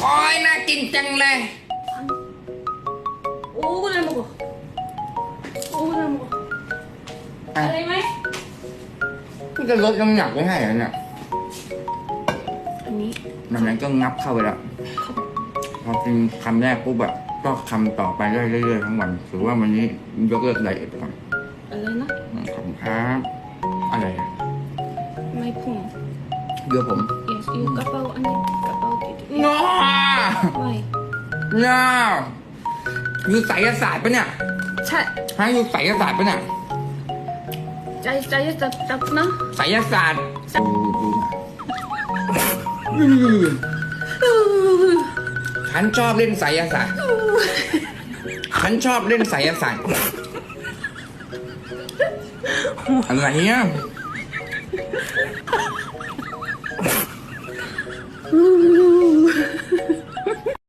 โอ้ยน่ากินจังเลย 오분을 먹어. 오분을 먹어. 알아요? มันจะลดน้ำหนักไม่ให้เหรอเนี่ย 아니. ดังนั้นก็งับเข้าไปแล้ว พอกินคำแรกปุ๊บแบบก็คำต่อไปเรื่อยๆทั้งวันถือว่าวันนี้ยกเลิกไดเอทไปก่อน 알라이나? อืมขอบคุณครับอะไรอะ My phone. เดี๋ยวผม Yes, you 까 เนี่อยู่สายศาสตร์ปะเนี่ยใช่ฮะอยู่สายศาสตร์ปะเนี่ยใจใจจะจับนะสายศาสตร์ฉันชอบเล่นสายศาสตร์ฉันชอบเล่นสายศาสตร์อะไรเนี่ยอื